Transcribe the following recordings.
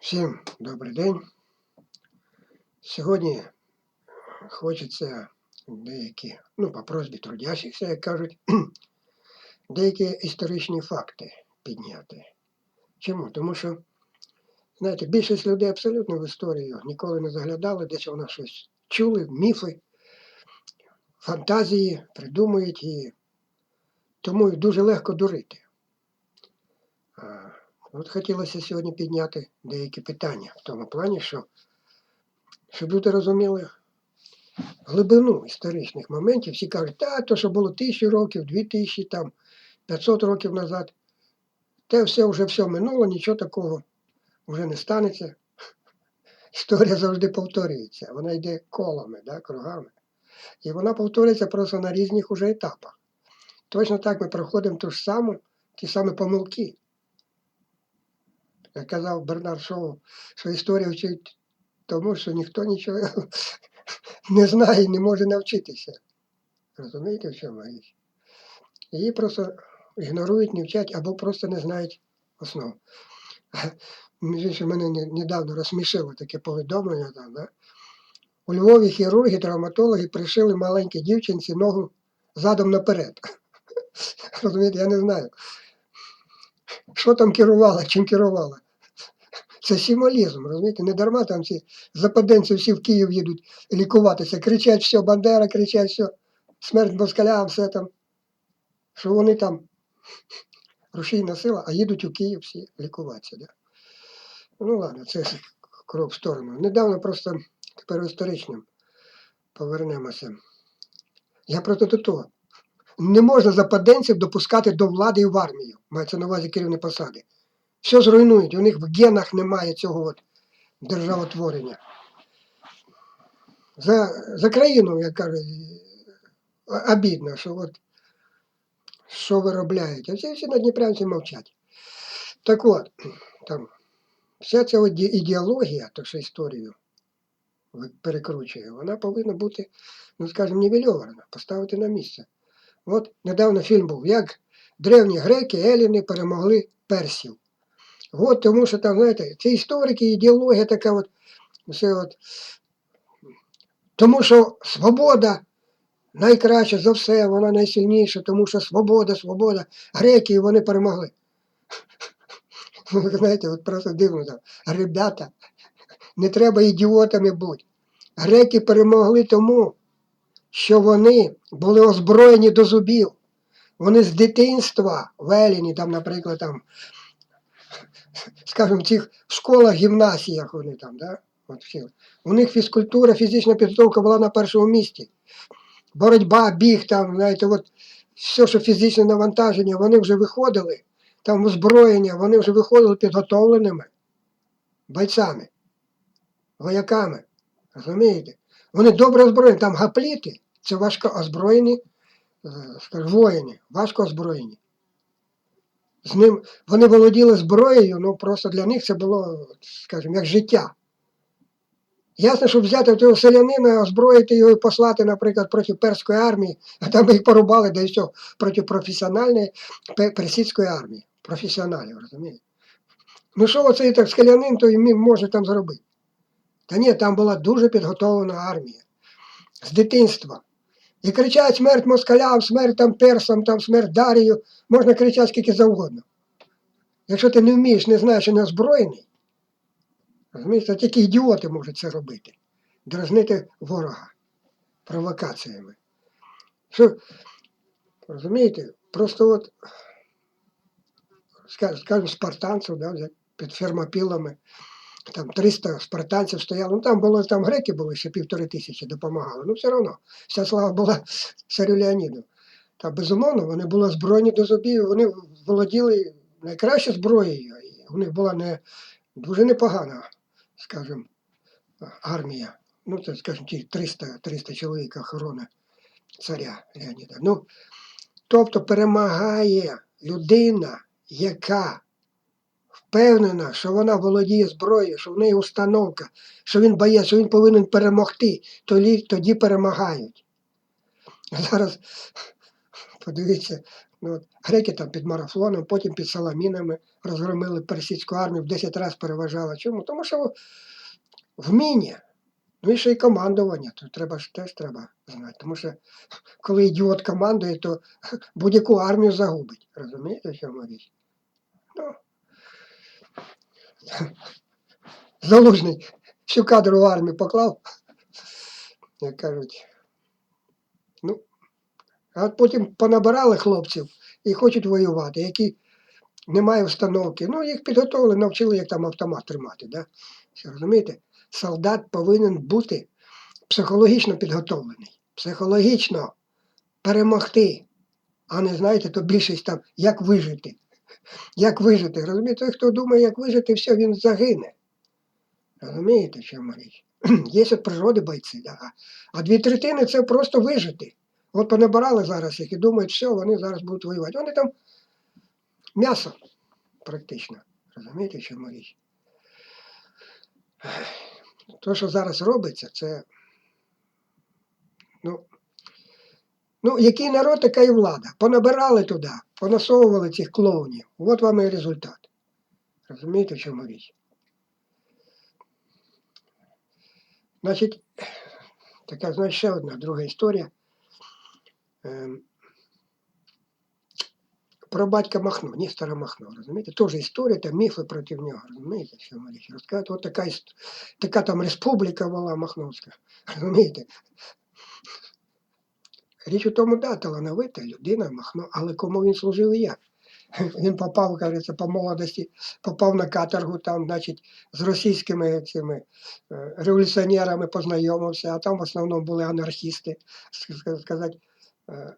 Всім добрий день. Сьогодні хочеться деякі, ну, по просьбі трудящихся, як кажуть, деякі історичні факти підняти. Чому? Тому що, знаєте, більшість людей абсолютно в історію ніколи не заглядали, десь вона щось чули, міфи, фантазії придумують і тому дуже легко дурити. От хотілося сьогодні підняти деякі питання в тому плані, що щоб люди розуміли глибину історичних моментів. Всі кажуть, та, то, що було тисячу років, дві тисячі, там, 500 років назад, те все вже все минуло, нічого такого вже не станеться. Історія завжди повторюється. Вона йде колами, да, кругами. І вона повторюється просто на різних уже етапах. Точно так ми проходимо ту ж саму, ті самі помилки. Як казав Бернард Шоу, що історія вчить тому, що ніхто нічого не знає і не може навчитися. Розумієте, в чому річ? Її просто ігнорують, не вчать або просто не знають основ. Між мене недавно розсмішило таке повідомлення. Там, да? У Львові хірурги, травматологи пришили маленькій дівчинці ногу задом наперед. Розумієте, я не знаю. Що там керувала, чим керувала? Це символізм, розумієте? Не дарма там ці западенці всі в Київ їдуть лікуватися, кричать все, Бандера, кричать все, смерть москалям, все там. Що вони там рушійна сила, а їдуть у Київ всі лікуватися. Да? Ну ладно, це крок в сторону. Недавно просто тепер історичним повернемося. Я просто до того. Не можна западенців допускати до влади і в армію, мається на увазі керівні посади. Все зруйнують, у них в генах немає цього от державотворення. За, за країну, як кажуть, обідно, що от що виробляють. А ці всі надніпрянці мовчать. Так от, там, вся ця ідеологія, то що історію перекручує, вона повинна бути, ну скажімо, нівельована, поставити на місце. От недавно фільм був, як древні греки, еліни перемогли персів. От тому що там, знаєте, ці історики, ідеологія така от, все от. Тому що свобода найкраща за все, вона найсильніша, тому що свобода, свобода. Греки вони перемогли. Знаєте, от просто дивно там. Ребята, не треба ідіотами бути. Греки перемогли тому, що вони були озброєні до зубів. Вони з дитинства в Еліні, там, наприклад, там, скажімо, в цих школах, гімнасіях вони там, да? От всі. У них фізкультура, фізична підготовка була на першому місці. Боротьба, біг, там, знаєте, от все, що фізичне навантаження, вони вже виходили, там озброєння, вони вже виходили підготовленими бойцями, вояками. Розумієте? Вони добре озброєні, там гапліти, це важко озброєні, е, скажімо, воїни, важко озброєні. З ним вони володіли зброєю, ну просто для них це було, скажімо, як життя. Ясно, щоб взяти того селянина, озброїти його і послати, наприклад, проти перської армії, а там їх порубали, і все, проти професіональної пе- персидської армії. Професіоналів, розумієте? Ну що оцей так селянин, то і може там зробити? Та ні, там була дуже підготовлена армія. З дитинства. І кричать смерть москалям, смерть там персам, там смерть Дарію, можна кричати скільки завгодно. Якщо ти не вмієш, не знаєш і не озброєний, розумієш, то тільки ідіоти можуть це робити. Дразнити ворога провокаціями. Що, розумієте, просто от, ска- скажімо, спартанців, да, під фермопілами, там 300 спартанців стояло, ну там було, там греки були ще півтори тисячі допомагали, ну все одно, вся слава була царю Леоніду. Та безумовно, вони були збройні до зубів, вони володіли найкращою зброєю. і У них була не дуже непогана, скажімо, армія. Ну, це, скажімо, ті 300, 300 чоловік охорони царя Леоніда. Ну, тобто перемагає людина, яка впевнена, що вона володіє зброєю, що в неї установка, що він боєць, що він повинен перемогти, тоді, тоді перемагають. Зараз подивіться Ну, от, греки там під марафоном, потім під Саламінами розгромили персидську армію, в 10 разів переважала. Чому? Тому що вміння, ну і ще й командування, то треба ж теж треба знати. Тому що коли ідіот командує, то будь-яку армію загубить. Розумієте, що чому річ? Залужний всю кадрову армію поклав, як кажуть. Ну, а от потім понабирали хлопців і хочуть воювати, які не мають установки. Ну, їх підготовили, навчили, як там автомат тримати. Да? Все, розумієте? Солдат повинен бути психологічно підготовлений, психологічно перемогти, а не знаєте, то більшість там, як вижити. Як вижити? Розумієте, той, хто думає, як вижити, все, він загине. Розумієте, що річ? Є від природи бойці, да. а дві третини це просто вижити. От понабирали зараз їх і думають, все, вони зараз будуть воювати. Вони там м'ясо практично. Розумієте, що річ? То, що зараз робиться, це. Ну, ну, який народ, така і влада. Понабирали туди, понасовували цих клоунів. От вам і результат. Розумієте, в чому річ? Значить, така, значить, ще одна друга історія. Ем, про батька Махно, Нестора Махно, розумієте? Теж історія, там міфи проти нього, розумієте, що? Розказують, от така, така там республіка була Махновська, розумієте? Річ у тому, да, талановита людина Махно, але кому він служив і як? Він попав, кажеться, по молодості, попав на каторгу, там, значить, з російськими цими е, революціонерами познайомився, а там в основному були анархісти, сказати, е,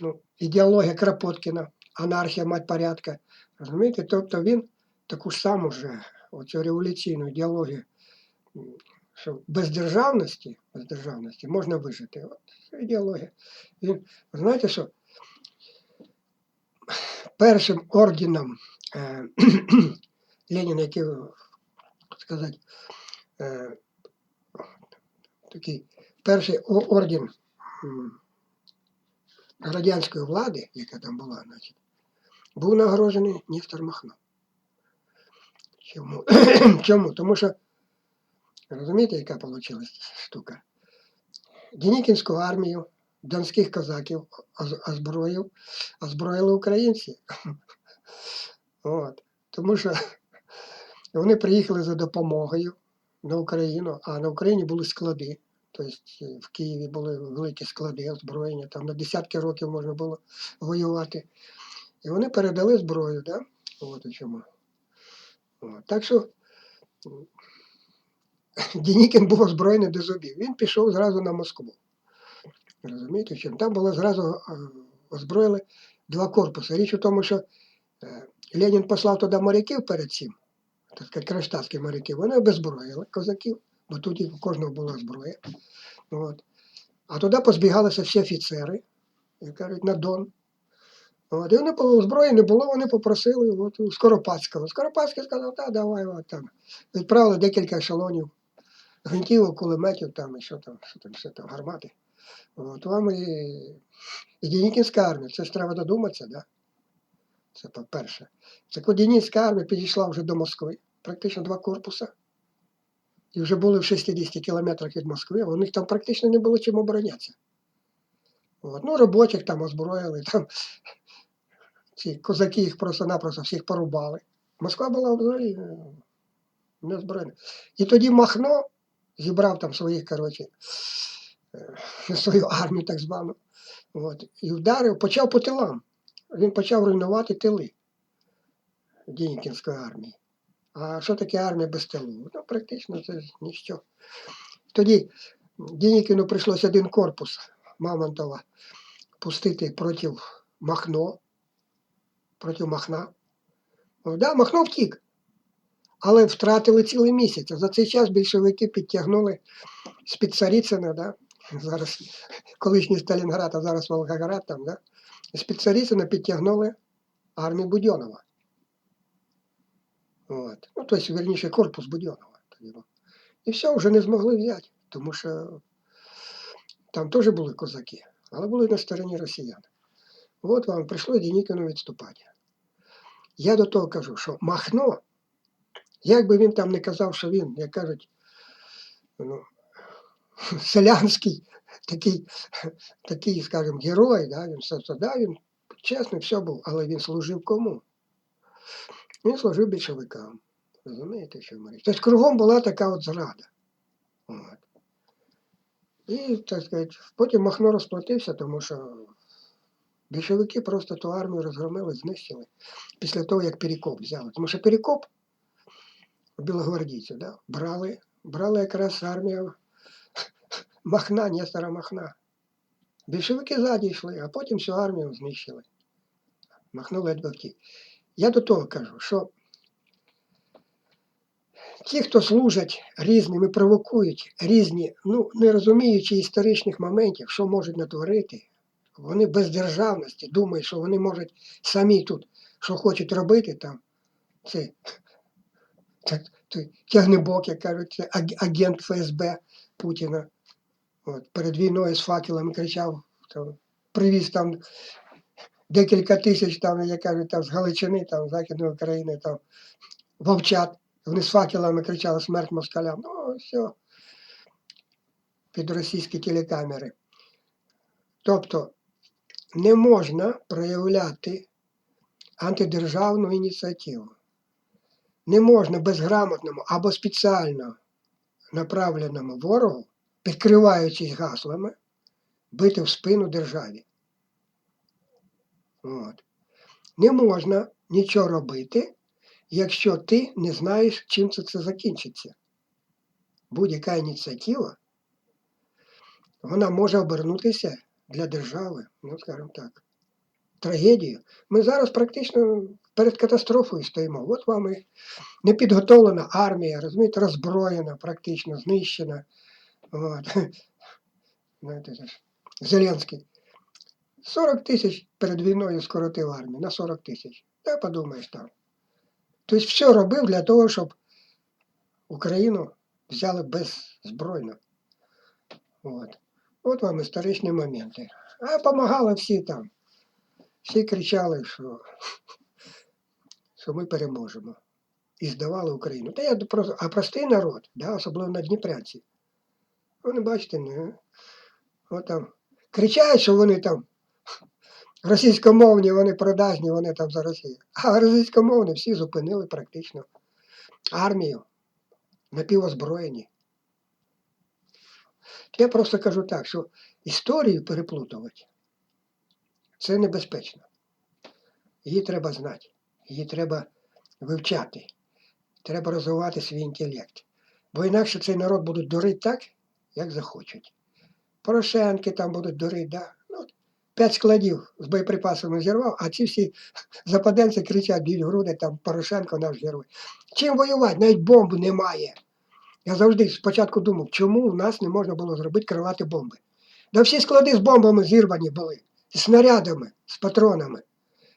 ну, ідеологія Кропоткіна, анархія, мать порядка. Розумієте? Тобто він таку ж саму же, оцю революційну ідеологію, що без державності, без державності можна вижити. От ідеологія. Він, знаєте, що першим орденом е, Леніна, який, сказати, е, такий перший орден радянської влади, яка там була, значить, був нагороджений Нестор Махно. Чому? Чому? Тому що, розумієте, яка вийшла штука? Денікінську армію, донських козаків озброїв, озброїли українці. От. Тому що вони приїхали за допомогою на Україну, а на Україні були склади. Тобто е, в Києві були великі склади озброєння, там на десятки років можна було воювати. І вони передали зброю, да? От і чому. От. Так що Денікін був озброєний до зубів. Він пішов зразу на Москву. Розумієте, чому? Там було зразу е, озброїли два корпуси. Річ у тому, що е, Ленін послав туди моряків перед цим, так сказати, кронштадтських моряків, вони обезброїли козаків, бо тут у кожного була зброя. От. А туди позбігалися всі офіцери, як кажуть, на Дон. От. І вони зброї не було, вони попросили от, Скоропадського. Скоропадський сказав, так, давай, от, там. Відправили декілька ешелонів, гвинтівок, кулеметів, там, і що там, що там, що там, гармати. От вам і, і Денікінська армія, це ж треба додуматися, да? Це по-перше. Це коли Денікінська армія підійшла вже до Москви, практично два корпуса. І вже були в 60 кілометрах від Москви, у них там практично не було чим оборонятися. От. Ну, робочих там озброїли, там ці козаки їх просто-напросто всіх порубали. Москва була взагалі е, не озброєна. І тоді Махно зібрав там своїх, коротше, е, свою армію так звану. От, і вдарив, почав по тилам. Він почав руйнувати тили Денікінської армії. А що таке армія без тилу? Ну, практично це ніщо. Тоді Денікіну прийшлося один корпус Мамонтова пустити проти Махно, проти Махна. Да, Махно втік. Але втратили цілий місяць. А за цей час більшовики підтягнули з-під Царицина, да? зараз колишній Сталінград, а зараз Волгоград там, да? з-під Царицина підтягнули армію Будьонова. От. Ну, тобто, верніше, корпус Будьонова. І все, вже не змогли взяти, тому що там теж були козаки, але були на стороні росіян. От вам прийшло Денікіну відступати. Я до того кажу, що Махно, як би він там не казав, що він, як кажуть, ну, селянський такий, такий, скажімо, герой, да, він все це, да, він чесний, все був, але він служив кому? Він служив більшовикам. Розумієте, що я Тобто кругом була така от зрада. От. І, так сказати, потім Махно розплатився, тому що більшовики просто ту армію розгромили, знищили після того, як Перекоп взяли. Тому що Перекоп білогвардійців да, брали, брали якраз армію Махна, Нестора Махна. Більшовики ззаді йшли, а потім всю армію знищили. Махно ледве втік. Я до того кажу, що ті, хто служать різним і провокують різні, ну, не розуміючи історичних моментів, що можуть натворити, вони без державності думають, що вони можуть самі тут, що хочуть робити там, це так, тягнебок, як кажуть, агент ФСБ Путіна. От, перед війною з факелами кричав, там, привіз там декілька тисяч, там, як кажуть, там, з Галичини, там, з Західної України, там, вовчат. Вони з факелами кричали смерть москалям. Ну, все. Під російські телекамери. Тобто не можна проявляти антидержавну ініціативу. Не можна безграмотному або спеціально направленому ворогу, підкриваючись гаслами, бити в спину державі. От. Не можна нічого робити, якщо ти не знаєш, чим це, це закінчиться. Будь-яка ініціатива, вона може обернутися для держави, ну скажімо так, трагедією. Ми зараз практично перед катастрофою стоїмо. От вам і непідготовлена армія, розумієте, роззброєна, практично знищена. От. Знаєте, Зеленський. 40 тисяч перед війною скоротив армію на 40 тисяч. Та подумаєш там. Тобто все робив для того, щоб Україну взяли беззбройно. От. От вам історичні моменти. А допомагали всі там. Всі кричали, що, що ми переможемо. І здавали Україну. Та я просто, а простий народ, да, особливо на Дніпрянці. Вони, бачите, не. От там кричать, що вони там російськомовні, вони продажні, вони там за Росію. А російськомовні всі зупинили практично армію напівозброєні. Я просто кажу так, що історію переплутувати це небезпечно. Її треба знати, її треба вивчати, треба розвивати свій інтелект. Бо інакше цей народ будуть дурити так, як захочуть. Порошенки там будуть дурити, да? ну, п'ять складів з боєприпасами зірвав, а ці всі западенці кричать, б'ють груди, там Порошенко наш герой. Чим воювати? Навіть бомб немає. Я завжди спочатку думав, чому в нас не можна було зробити крилаті бомби. Да всі склади з бомбами зірвані були, з снарядами, з патронами.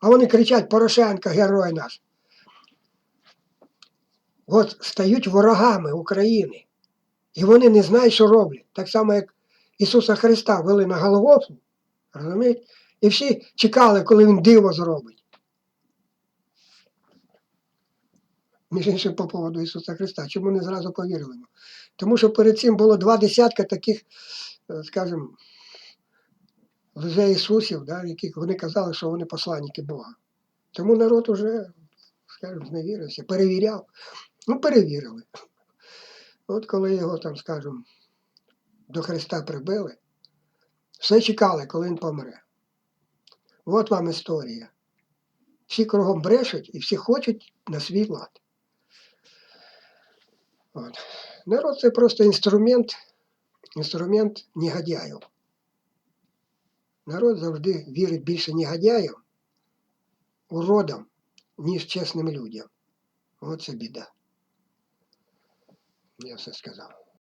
А вони кричать, Порошенко, герой наш. От стають ворогами України. І вони не знають, що роблять. Так само, як Ісуса Христа вели на Голгофу, розумієте? І всі чекали, коли він диво зробить. Між іншим по поводу Ісуса Христа. Чому не зразу повірили? Тому що перед цим було два десятка таких, е, скажімо, лже Ісусів, да, яких вони казали, що вони посланники Бога. Тому народ уже, скажімо, зневірився, перевіряв. Ну, перевірили. От коли його там, скажімо, до Христа прибили, все чекали, коли він помре. От вам історія. Всі кругом брешуть і всі хочуть на свій лад. От. Народ це просто інструмент, інструмент негодяїв. Народ завжди вірить більше негодяям, уродам, ніж чесним людям. Оце біда. Я все сказав.